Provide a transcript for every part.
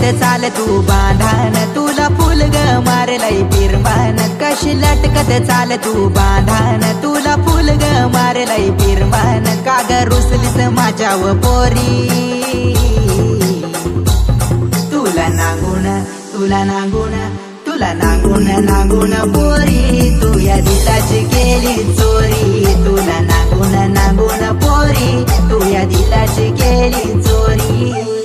लटकत चाल तू बांधान. तुला फुल ग मारलय पिरमान. कशी लटकत चाल तू बांधान. तुला फुल ग मारलय पिरमान. का ग रुसलीस माझ्याव पोरी? तुला नांगून तुला नांगून तुला नांगून नांगून पोरी. तू या दिलाची केली चोरी. तुला नांगून नांगून पोरी. तू या दिलाची केली चोरी.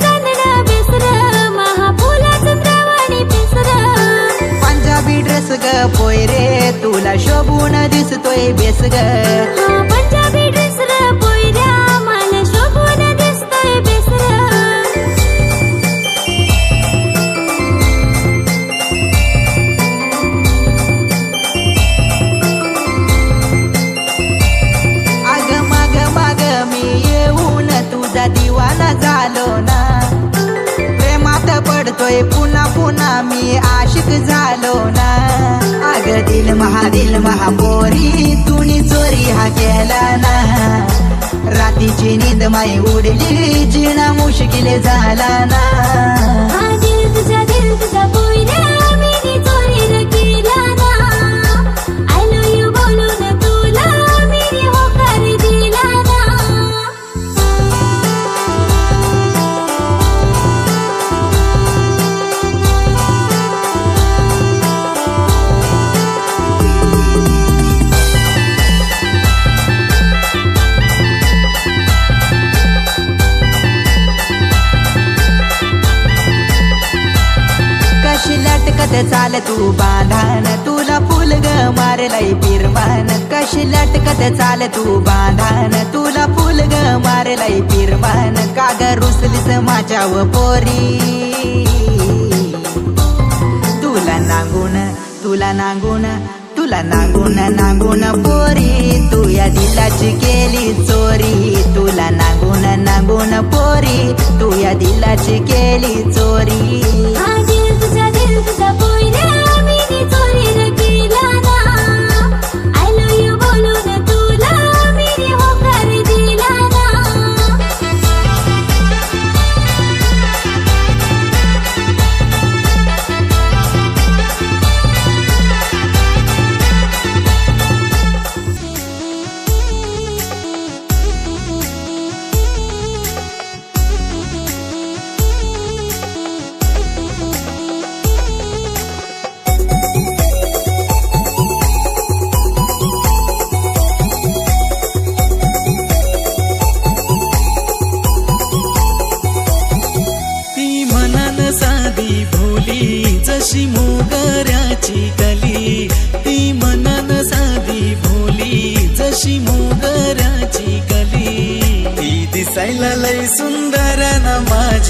चांदणं बेसर महाफुलाचं द्रावणी बेसर. पंजाबी ड्रेस ग पोयरे तुला शोभून दिसतोय बेस ग हा पंजाबी पडतोय पुन्हा पुन्हा मी आशिक झालो ना. अग दिल महादिल महापोरी तुनी चोरी हा केला ना. रातीची नींद माई उडली जिना मुश्किल झाला ना. दिल तुझा दिल तुझा चाल तू बांधान? तुला फुल ग मारलय पिरमान कशी लटकत चाल तू बांधान? तुला फुल ग मारलय पिरमान काग ग माझ्या व पोरी? तुला नांगून तुला नांगून तुला नांगून नांगून पोरी. तू या दिलाची केली चोरी. तुला नांगून नांगून पोरी. तू या दिलाची केली चोरी.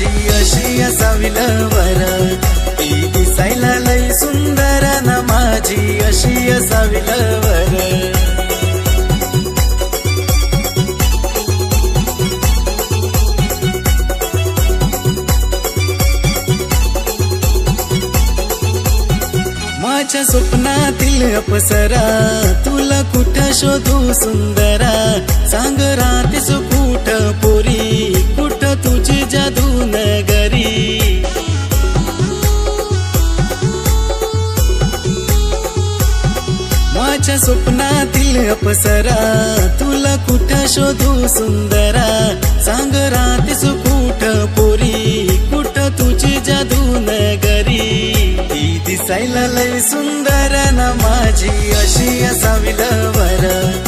माझी अशी असावी लवर ती दिसायला लय सुंदर न माझी अशी असावी लवर माझ्या स्वप्नातील अपसरा तुला कुठं शोधू सुंदरा? सांग राहतेस कुठ? जादू नगरी माझ्या स्वप्नातील अपसरा तुला कुठं शोधू सुंदरा? सांग राहतेस कुठ पोरी कुठ तुझी जादू नगरी ती दिसायला लय सुंदर ना माझी अशी असावी लवर.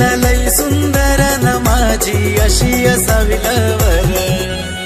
लय सुंदर ना माझी अशी असावी लवर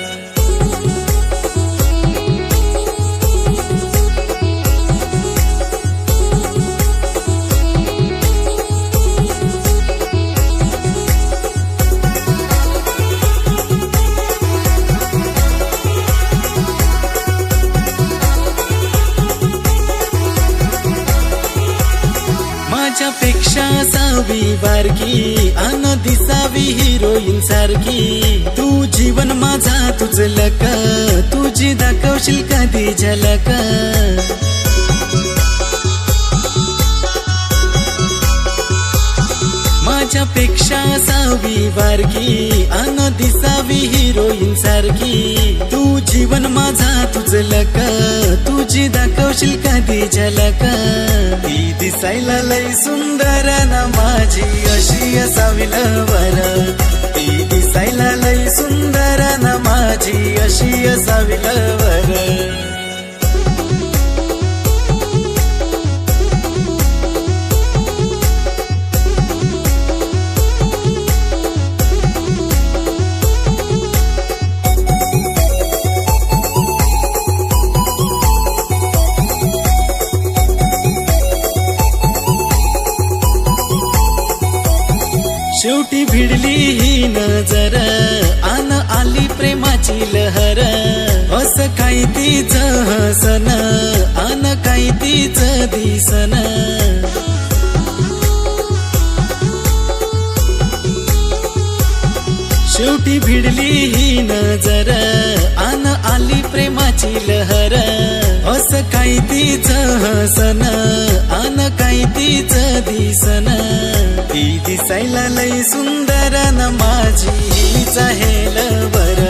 माझ्यापेक्षा असावी बारकी अन दिसावी हिरोईन सारखी. तू जीवन माझा तुझ का तुझी दाखवशील कधी झलका? माझ्यापेक्षा असावी बारकी अन दिसावी हिरोईन सारखी. तू जीवन माझा तुझं का तुझी दाखवशील कधी झलक. ती दिसायला लय सुंदर ना माझी अशी असावी लवर ती दिसायला लय सुंदर ना माझी अशी असावी लवर काही तीच हसन अन काही तीच दिसन शेवटी भिडली ही नजर आन आली प्रेमाची लहर. असं काही तीच हसन आन काही तीच दिसन ती दिसायला लय सुंदर न माझी हीच आहे लवर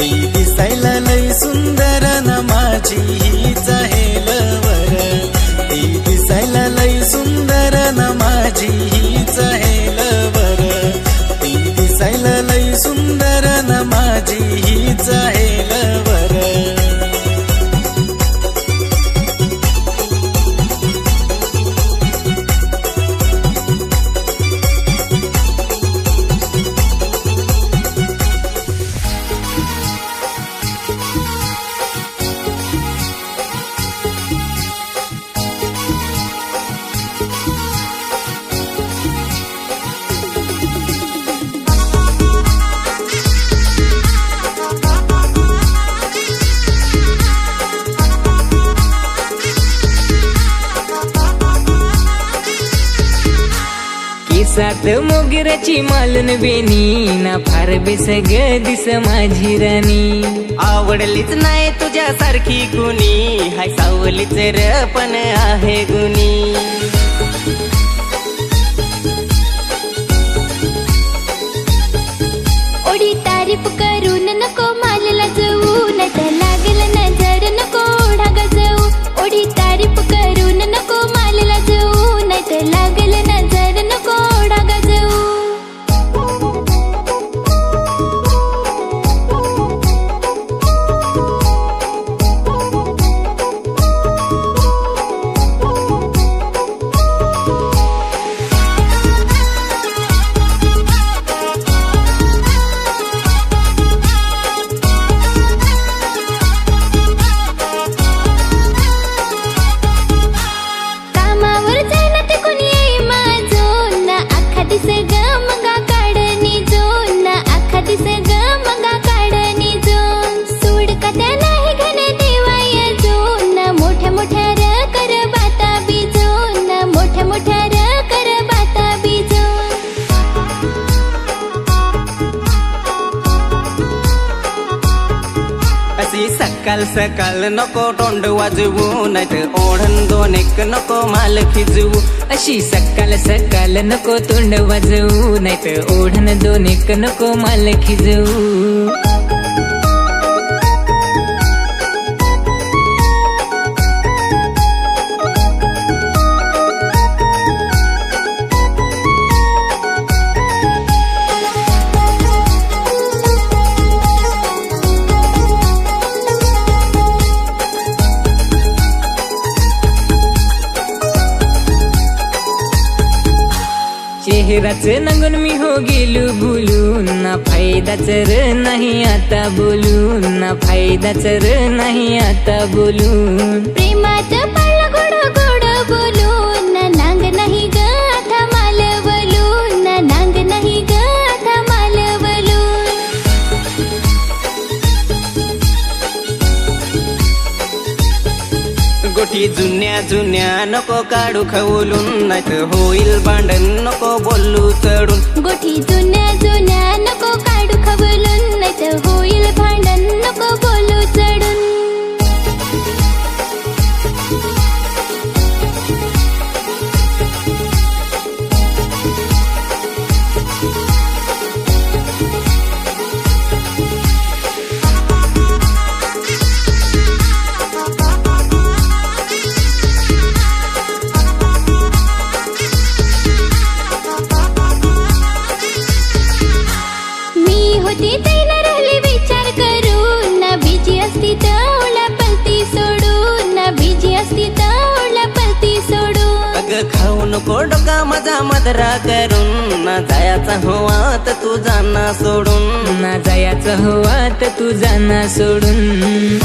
ती दिसायला लई सुंदर न माझी हीच आहे लवर ती दिसायला लई सुंदर न माझी हीच आहे लवर ती दिसायला लय सुंदर न माझी हीच आहे केसात मोगऱ्याची मालन बेनी ना फार बेस ग दिस माझी राणी. आवडलीच नाही तुझ्या सारखी कुणी हाय सावलीच र पण आहे गुणी. ओढी तारीफ कर सकाल नको तोंड वाजवू नाहीतर ओढण दोन एक नको माल खिजवू. अशी सकाळ सकाळ नको तोंड वाजवू नाहीतर ओढण दोन एक नको माल खिजवू. लेकराच नंगून मी हो गेलो बोलून. ना फायदाच र नाही आता बोलून. ना फायदाच र नाही आता बोलून. प्रेमाचं गोठी जुन्या जुन्या नको काढू खवलून नाहीतर होईल भांडण नको बोलू चढून. गोठी जुन्या जुन्या नको काढू खवलून नाही होईल भांडण नको बोलू चढून. नको डोका माझा मदरा करून. ना जायचा हवा तर तू जाना सोडून. ना जायचं हवा तर तू जाना सोडून.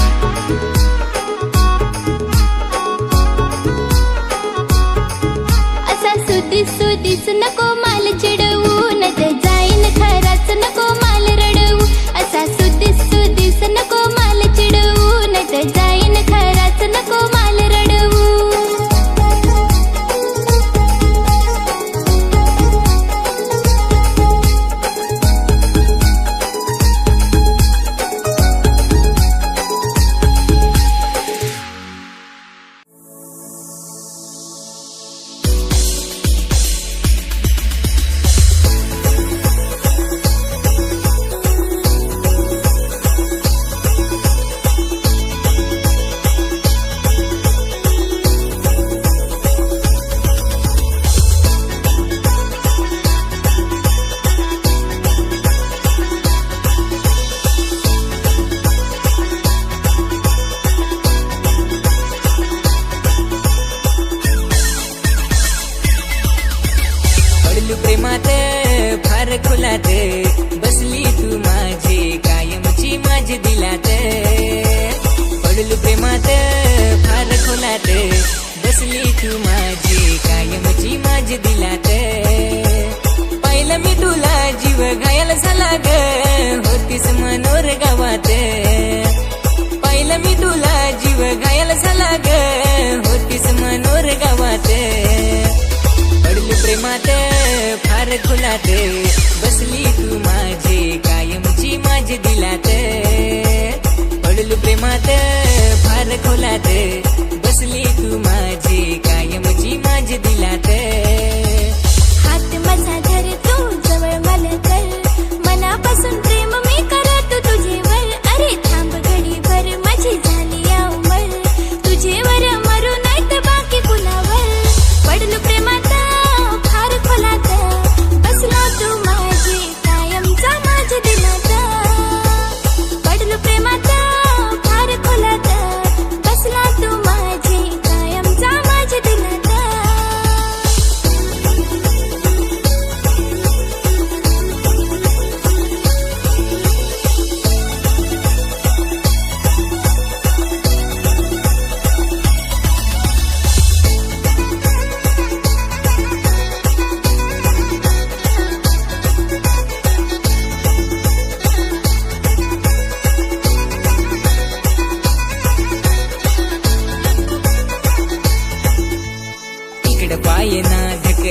जीव घायल झाला ग. होतीस मनोर गावात. पडली प्रेमात फार खुलात. बसली तू माझी कायमची माझी दिलात. पडलू प्रेमात फार खोलात. बसली तू माझी कायमची माझी दिलात.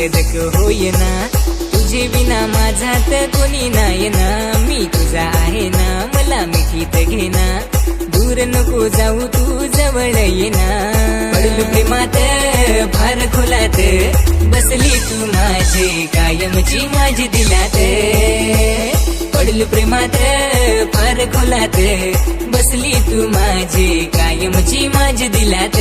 धक होय ना. तुझे विना तर कोणी नाही ना. मी तुझा आहे ना. मला मिठीत घेना दूर नको जाऊ तू जवळ ये ना. पडलो प्रेमात फार खोलात. बसली तू माझे कायमची माझी दिलात. पडलू प्रेमात फार खोलात. बसली तू माझे कायमची माझी दिलात.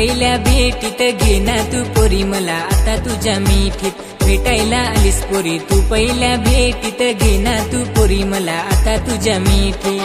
पहिल्या भेटीत घे ना तू पोरी मला आता तुझ्या मिठीत भेटायला आलीस पोरी. तू पहिल्या भेटीत घे ना तू पोरी मला आता तुझ्या मिठी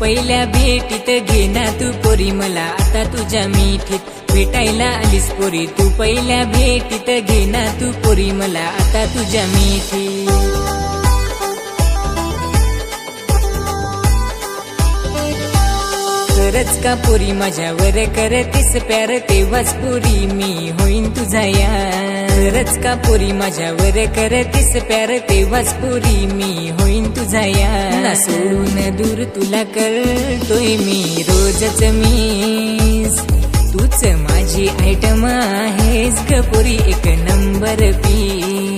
पहिल्या भेटीत घे ना तू पोरी मला आता तुझ्या मिठीत भेटायला आलीस पोरी. तू पहिल्या भेटीत घे ना तू पोरी मला आता तुझ्या मिठीत. खरंच का पुरी? माझ्यावर करतीस प्यार तेव्हाच पुरी मी होईन तुझा यारच का पुरी? माझ्यावर करतीस प्यार तेव्हाच पुरी मी होईन तुझा यार. सोडून दूर तुला करतोय मी रोजच मी तूच माझी आयटम आहेस ग पुरी एक नंबर पी